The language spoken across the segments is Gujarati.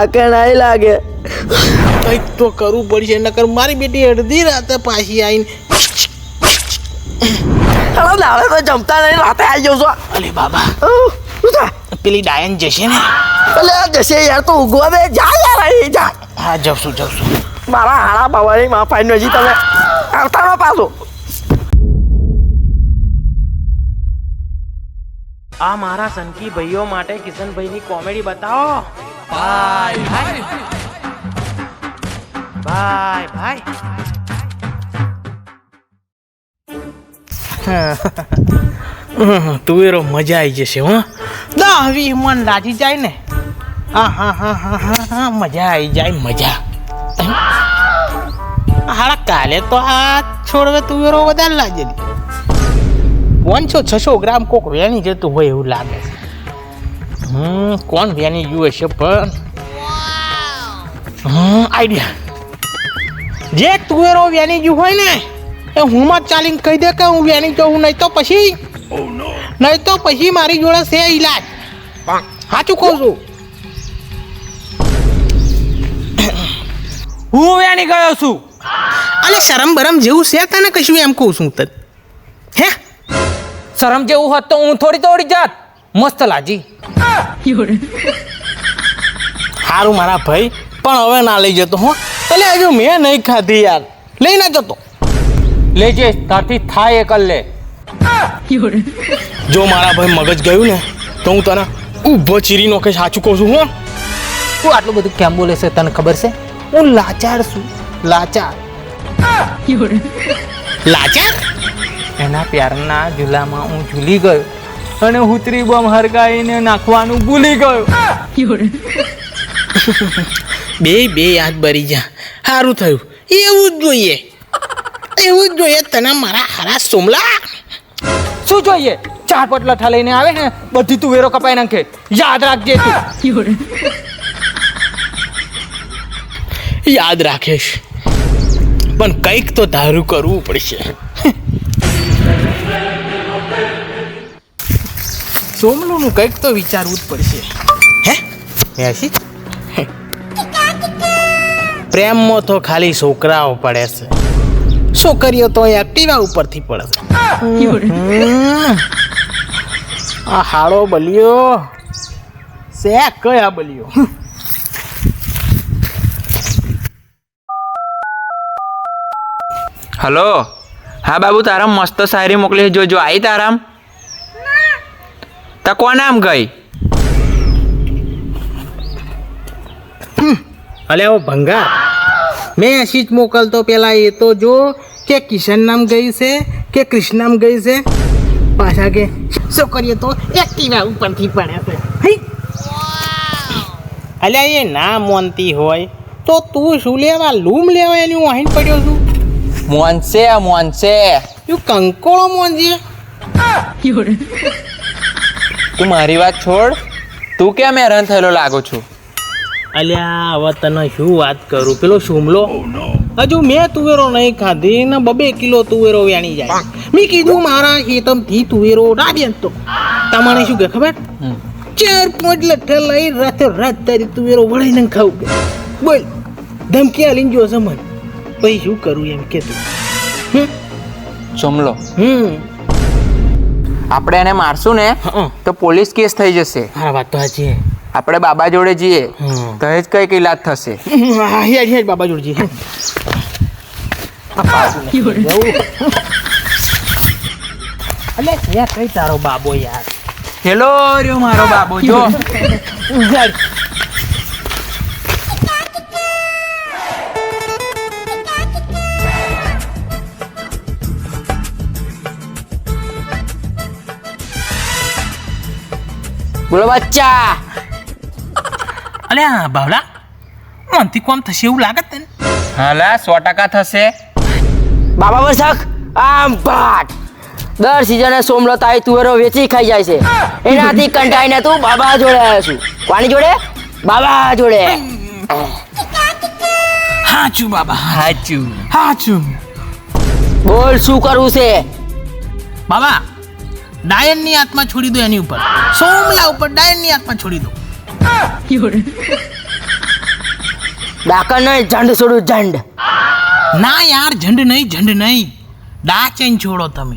થાકે નહીં લાગે. કંઈક તો કરવું પડશે નકર મારી બેટી અડધી રાતે પાછી આવીને હલો દાડે તો જમતા નહીં રાતે આવી જાઉં છો. અલે બાબા? પેલી ડાયન જશે ને? અલે જશે યાર તો ઉગવા દે. જા યાર અહીં જા. હા જવશું જવશું મારા હાડા બાવાની માં ફાઈન હજી તમે આવતા પાછો. આ મારા સનકી ભાઈઓ માટે કિશનભાઈની કોમેડી બતાવો. ભાઈ ભાઈ ભાઈ ભાઈ તુવેરો મજા આવી જશે હો. દા વીસ મન લાજી જાય ને. હા હા હા હા હા મજા આવી જાય મજા. હાડા કાલે તો આ છોડવે તુવેરો વધારે લાગેલી પાંચસો છસો ગ્રામ કોક વેણી જતું હોય એવું લાગે. છે હમ કોણ વ્યાની યુ હશે પણ હમ આઈડિયા. જે તુવેરો વ્યાની ગયું હોય ને એ હું માં ચાલીને કહી દે કે હું વેણી જવું નહીં તો પછી નહીં તો પછી મારી જોડે છે ઈલાજ. સાચું કહું છું. હું વ્યાની ગયો છું. અલે શરમ બરમ જેવું છે તને કશું એમ કહું છું તને. હે? શરમ જેવું હોત તો હું થોડી દોડી જાત. મસ્ત લાજી. સારું મારા ભાઈ, પણ હવે ના લઈ જતો હું. એટલે હજુ મેં નહીં ખાધી યાર. લઈ ના જતો. લેજે તારથી થાય એક લે જો મારા ભાઈ મગજ ગયું ને, તો હું તને ઊભો ચીરી નો નોખે સાચું કહું છું, હો. તું આટલું બધું કેમ બોલે છે, તને ખબર છે? હું લાચાર છું, લાચાર. લાચાર? એના પ્યારના ઝૂલામાં હું ઝૂલી ગયો. અને હુતરી બમ હરગાઈને નાખવાનું ભૂલી ગયો. બે બે યાદ બરી જા. સારું થયું. એવું જ જોઈએ. એવું જ જોઈએ તને મારા હારા સોમલા. શું જોઈએ? ચાર પટલઠા લઈને આવે ને બધી તું વેરો કપાઈ નાખે. યાદ રાખજે તું. યાદ રાખીશ. પણ કંઈક તો ધારું કરવું પડશે. સોમલુનું કંઈક તો વિચારવું જ પડશે. હે? મેસી પ્રેમમાં તો ખાલી છોકરાઓ પડે છે. છોકરીઓ તો એક્ટિવા ઉપરથી પડે છે. આ હાડો બલ્યો. શે કયા બલ્યો? હલો. હા બાબુ તારામ મસ્ત શાયરી મોકલી જોજો આવી તારામ. તા કોણ આમ ગઈ? અલે ઓ ભંગા મેં એસી જ મોકલતો પેલા એ તો જો કે કિશન નામ ગઈ છે કે કૃષ્ણ નામ ગઈ છે. પાછા કે શું કરીએ તો? એક્ટિવા ઉપરથી પડે છે. અલ્યા એ ના મોનતી હોય તો તું શું લેવા લૂમ લેવા એની હું વાહીન પડ્યો છું? મોનશે મોનશે. તું કંકોળો મોનજી. તું મારી વાત છોડ. તું કેમ હેરાન થયેલો લાગો છું? અલ્યા હવે તને શું વાત કરું? પેલો શુમલો હજુ મેં તુવેરો નહીં ખાધી ને બબે કિલો તુવેરો વેણી જાય. મેં કીધું મારા ખેતમથી તુવેરો રાડ્યા તો. તમારે શું કે ખબર. ચાર પાંચ લઠ્ઠા લઈ રાતે રાત તારી તુવેરો વળાઈને ખાવું બોલ ધમકી આલીને જો સમન પછી શું કરું એમ કે તું? ચમલો હમ. આપણે એને મારશું ને. તો પોલીસ કેસ થઈ જશે. હા વાત તો સાચી આપણે બાબા જોડે જઈએ. તો દહેજ કંઈક ઈલાજ થશે. બાબા જોડજી અલે યાર કઈ તારો બાબો યાર? હેલો રહ્યો મારો બાબો જો. યાર બોલો બચ્ચા. અલે આ બાવલા મનથી કોમ થશે એવું લાગે તને? હાલા સો ટકા થશે. બાબા બસક આમ ભાટ દર સિઝને સોમલો તારી તુવેરો વેચી ખાઈ જાય છે. એનાથી કંટાઈને તું બાબા જોડે આવ્યો છું. કોની જોડે? બાબા જોડે. હાચું બાબા હાચું. હાચું. બોલ શું કરવું છે? બાબા ડાયનની આત્મા છોડી દો એની ઉપર. સોમલા ઉપર ડાયનની આત્મા છોડી દો. ડાકા નહીં ઝંડ છોડું ઝંડ. ના યાર ઝંડ નહીં ઝંડ નહીં. ડાચેન છોડો તમે.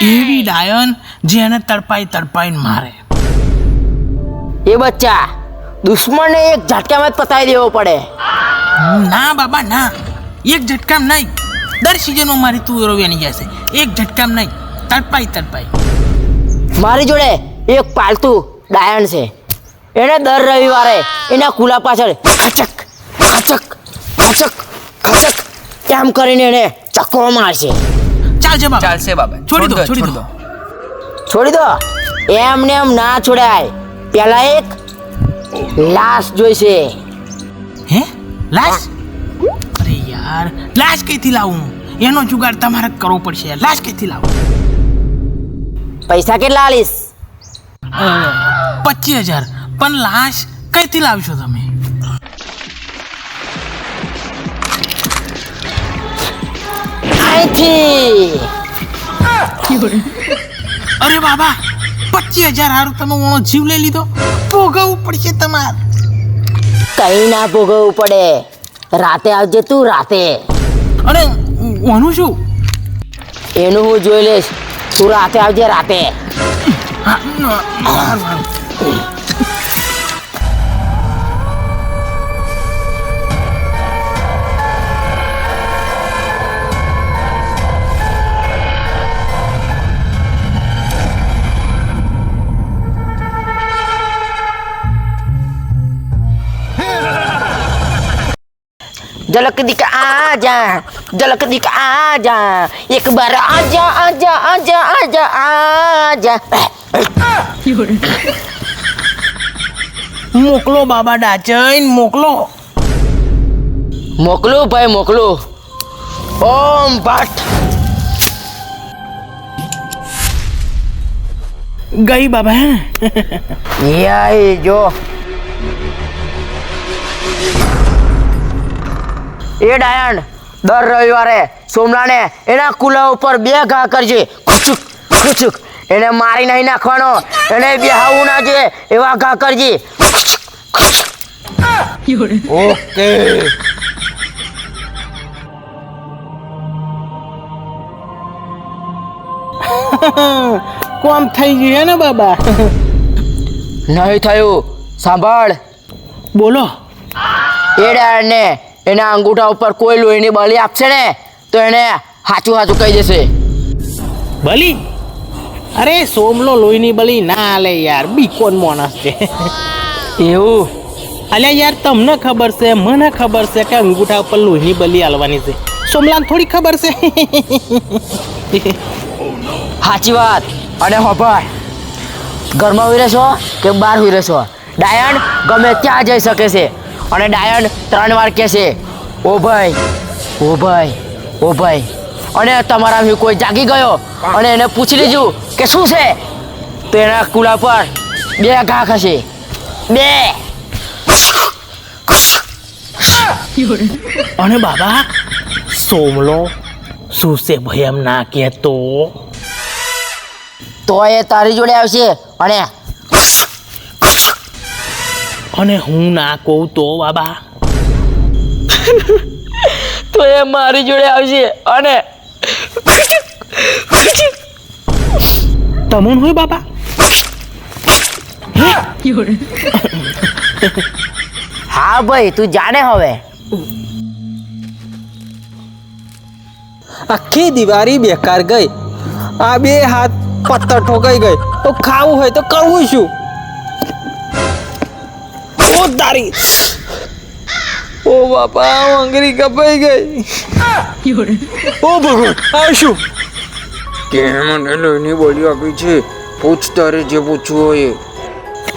એવી ડાયન જેને તડપાઈ તડપાઈને મારે. એ બચ્ચા દુશ્મનને એક ઝટકામાં જ પતાવી દેવો પડે. ના બાબા ના. એક ઝટકામ નહીં. દર સિઝનમાં મારી તું વેની જશે. એક ઝટકામ નહીં. તડપાઈ તડપાઈ. મારી જોડે એક પાલતુ ડાયણ છે. એને દર રવિવારે એના કુલા પાછળ ખચક ખચક ખચક ખચક એમ કરીને એને ચક્કો મારશે ચાલશે બાબા. ચાલશે બાબા. છોડી દો છોડી દો છોડી દો. એમને એમ ના છોડાય. પેલા એક લાશ જોઈશે. હે? લાશ? અરે યાર લાશ કઈથી લાવું? એનો જુગાડ તમારે જ કરવો પડશે. લાશ કઈથી લાવું? પૈસા કેટલા આલીશ? પચીસ હજાર. પણ લાશ કઈથી લાવશો તમે? અહીંથી અરે બાબા પચીસ હજાર હારું તમે ઓણો જીવ લઈ લીધો? ભોગવવું પડશે તમારે. કઈ ના ભોગવવું પડે. રાતે આવજે તું રાતે. અને ઓનું શું? એનું હું જોઈ લઈશ. તું રાતે આવજે રાતે Jalan ketika aja, jalan ketika aja, ya kebara aja, aja, aja, aja, aja. મોકલો બાબા ડાચન મોકલો મોકલો ભાઈ મોકલો ઓમ ભટ્ટ ગઈ બાબા Iya jo. એ ડાયણ દર રવિવારે સોમલાને એના કુલા ઉપર બે ઘા કરજે. કુચુક કુચુક એને મારી નહીં નાખવાનો. એને બેહાવું ના જોઈએ. એવા ઘા કરજે. ઓકે. કોમ થઈ ગયું હે ને બાબા? નહીં થયું. સાંભળ. બોલો. એ ડાયણને એના અંગૂઠા ઉપર કોઈ લોહીની બલી આપશે ને તો એને હાચું હાચું કહી દેશે. બલી? અરે સોમલો લોહીની બલી ના લે યાર બી કોણ માણસ છે. એવું? અલ્યા યાર તમને ખબર છે મને ખબર છે કે અંગૂઠા ઉપર લોહીની બલી આલવાની છે. સોમલાને થોડી ખબર છે. સાચી વાત. અને હોભાઈ ઘરમાં ઉઈ રહેશો કે બહાર ઉઈ રહેશો? ડાયન ગમે ત્યાં જઈ શકે છે. અને ડાયન ત્રણ વાર કહેશે ઓ ભાઈ ઓ ભાઈ ઓ ભાઈ. અને તમારા બી કોઈ જાગી ગયો? અને એને પૂછી લીધું કે શું છે? તો એના કુલા પર બે ઘા ખસે બે. અને બાબા, સોમલો શું છે ભાઈ એમ ના કહેતો? તો એ તારી જોડે આવશે. અને અને હું ના કહું તો બાબા. તો એ મારી જોડે આવશે અને તમે હોય બાબા? હા ભાઈ તું જાણે હવે. આખી દિવાળી બેકાર ગઈ. આ બે હાથ પથ્થર ઠોકાઈ ગઈ. તો ખાવું હોય તો કરવું શું? તારી ઓ બાપા આંગળી કપાઈ ગઈ. ઓ ભગવાન આ શું કેમ લોહીની બોલી આપી છે. પૂછ તારે જે પૂછવું હોય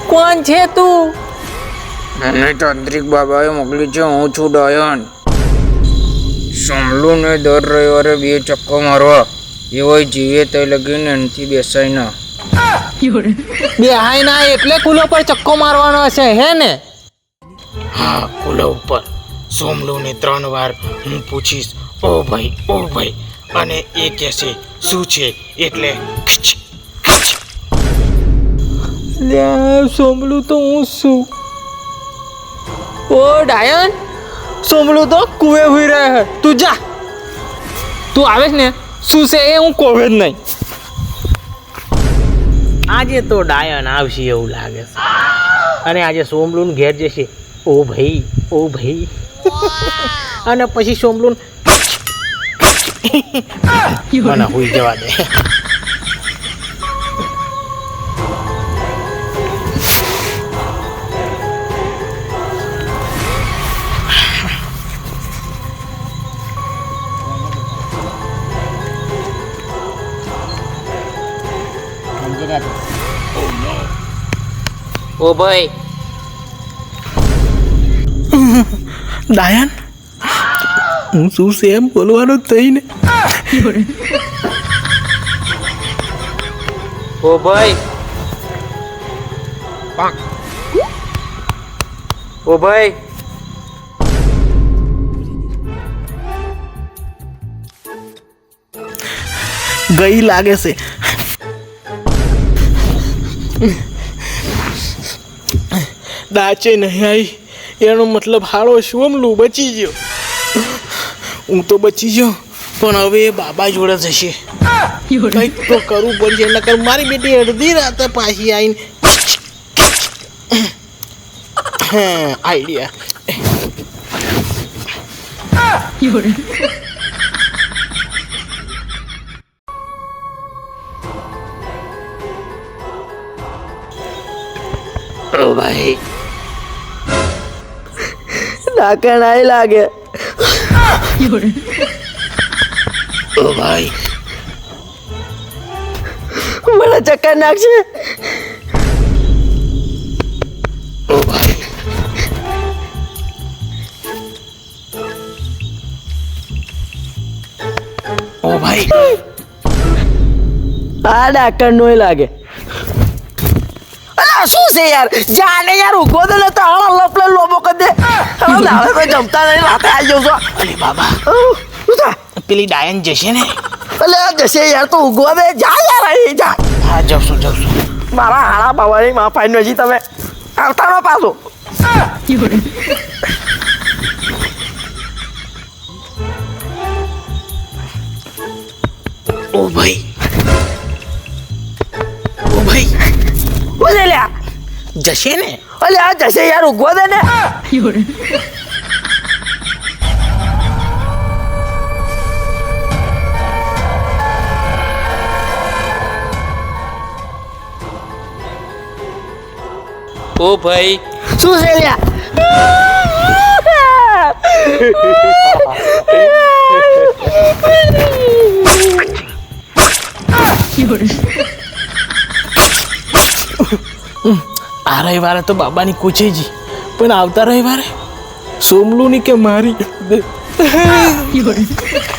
કોણ છે તું? મને તાંત્રિક બાબાએ મોકલી છે હું છું ડાયન. સમલુને દર રવિવારે બે ચક્કો મારવા. એવો જીવે તે લગીને એનથી બેસાય ના. બેહાય ના એટલે કુલો પર ચક્કો મારવાનો હશે હે ને? હા કુલા ઉપર. સોમલુને ત્રણ વાર હું પૂછીશ ઓ ભાઈ ઓ ભાઈ અને એ કહેશે શું છે? એટલે. સોમલું તો હું શું? ઓ ડાયન સોમલું તો કુવે હોઈ રહે હે. તું જા. તું આવે ને. શું છે એ હું કોવે જ નહીં. આજે તો ડાયન આવશે એવું લાગે છે. અને આજે સોમલુન ઘેર જશે. ઓ ભાઈ ઓ ભાઈ. અને પછી સોમલુન મને હુઈ જવા દે. ઓ ભાઈ ડાયન હું શું છે એમ બોલવાનું થઈને? ઓ ભાઈ. ઓ ભાઈ. ગઈ લાગે છે. દાચે નહીં આવી એનો મતલબ હાળો શોમલું બચી ગયો? હું તો બચી ગયો પણ હવે એ બાબા જોડે જશે. કંઈક તો કરવું પડશે નકર મારી બેટી અડધી રાતે પાછી આવીને આઈડિયા. ઓ ભાઈ ડાકણ આઈ લાગે. ઓ ભાઈ. મને ચક્કર નાખશે ઓ ભાઈ. ઓ ભાઈ. આ ડાકણ નોય લાગે. અલા શું છે યાર જાને યાર ઊભો તો ને તો હાલો લપલે લોબો કરી દે હાલો દાડે તો જમતા નહીં રાતે આવી જાઉં છો અરે બાબા શું થા પેલી ડાયન જશે ને અલે જશે યાર તો ઉગવા દે જા યાર અહીં જા હા જવશું જવશું મારા હાડા બાવાની માં ફાઈન હજી તમે આવતા નો પાછો ઓ ભાઈ જશે ને અલે આ જશે યાર ઉગવા દે ને ઓ ભાઈ શું છે લ્યા આ રવિવારે તો બાબાની કુચેજી. પણ આવતા રવિવારે? સોમલુની કે મારી?